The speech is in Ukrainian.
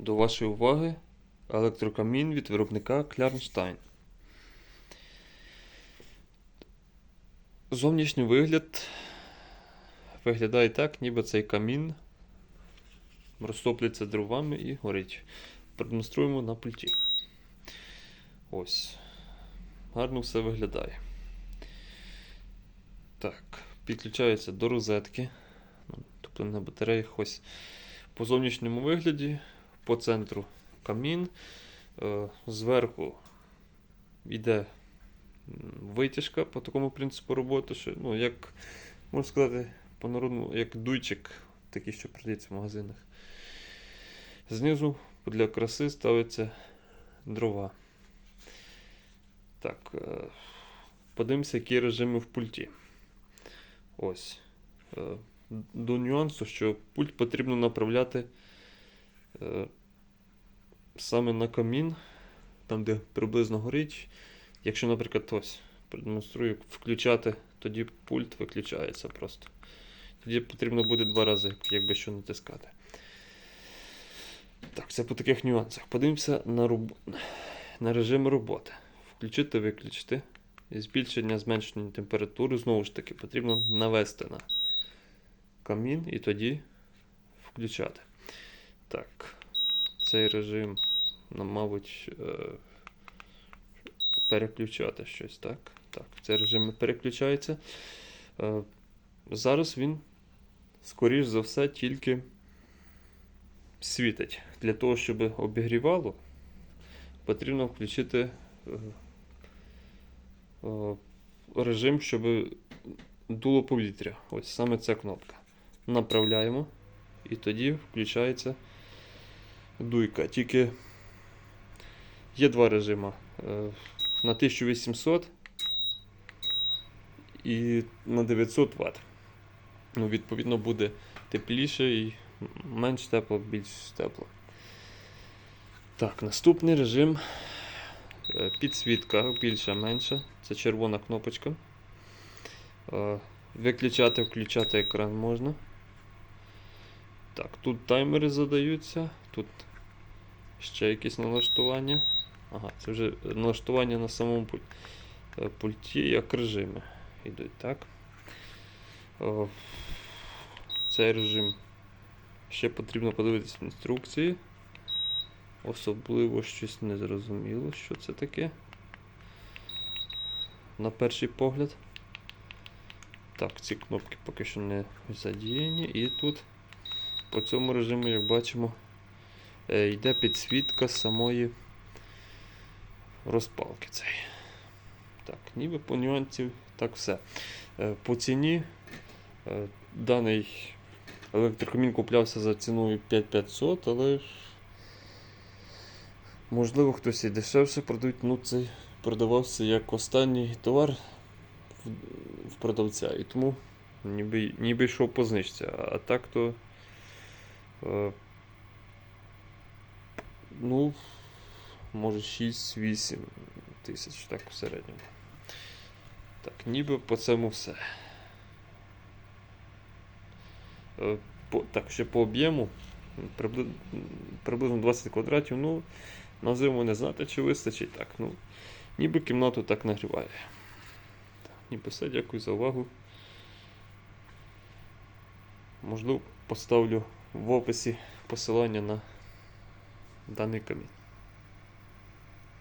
До вашої уваги електрокамін від виробника Клярнштайн. Зовнішній вигляд виглядає так, ніби цей камін розтоплюється дровами і горить. Продемонструємо на пульті. Ось. Гарно все виглядає. Так, підключається до розетки. Ну, Тобто на батареях по зовнішньому вигляді, по центру камін. Е, Зверху йде витяжка по такому принципу роботи, що, ну, як можна сказати, по народному, як дуйчик, такий, що продається в магазинах. Знизу для краси ставиться дрова. Так, е, подивимося, які режими в пульті. Ось. Е, До нюансу, що пульт потрібно направляти саме на камін, там, де приблизно горить. Якщо, наприклад, ось продемонструю, включати, тоді пульт виключається просто. Тоді потрібно буде два рази, якби що натискати. Так, це по таких нюансах. Подивимося на, роб... на режим роботи. Включити, виключити. І збільшення, зменшення температури, знову ж таки, потрібно навести на камін і тоді включати. Так, цей режим мабуть, е, переключати щось, так? Так, цей режим переключається. Е, Зараз він, скоріш за все, тільки світить. Для того, щоб обігрівало, потрібно включити е, режим, щоб дуло повітря. Ось саме ця кнопка. Направляємо і тоді включається дуйка. Тільки є два режими. Е, На 1800 і на 900 Вт. Ну, відповідно, буде тепліше і менш тепло, більш тепло. Так, наступний режим. Е, Підсвітка більша, менша. Це червона кнопочка. Е, Виключати, включати екран можна. Так, тут таймери задаються, тут ще якісь налаштування. Ага, це вже налаштування на самому пульті, пульті як режими йдуть, так? О, цей режим ще потрібно подивитися інструкції. Особливо щось незрозуміло, що це таке. На перший погляд. Так, ці кнопки поки що не задіяні. І тут по цьому режиму, як бачимо, е, йде підсвітка самої розпалки цієї. Так, ніби по нюансів так все. Е, По ціні е, даний електрокамін куплявся за ціною 5500, але можливо хтось і дешевше продають, ну цей продавався як останній товар в продавця. І тому ніби, ніби йшов по знижці. А так то. Ну, може 6-8 тисяч, так в середньому. Так, ніби по цьому все. Е, По, так, ще по об'єму. прибли- Приблизно 20 квадратів. Ну, на зиму не знати, чи вистачить. Так, ну, ніби кімнату так нагріває. Так, ніби все, дякую за увагу. Можливо, поставлю в описі посилання на даний камінь.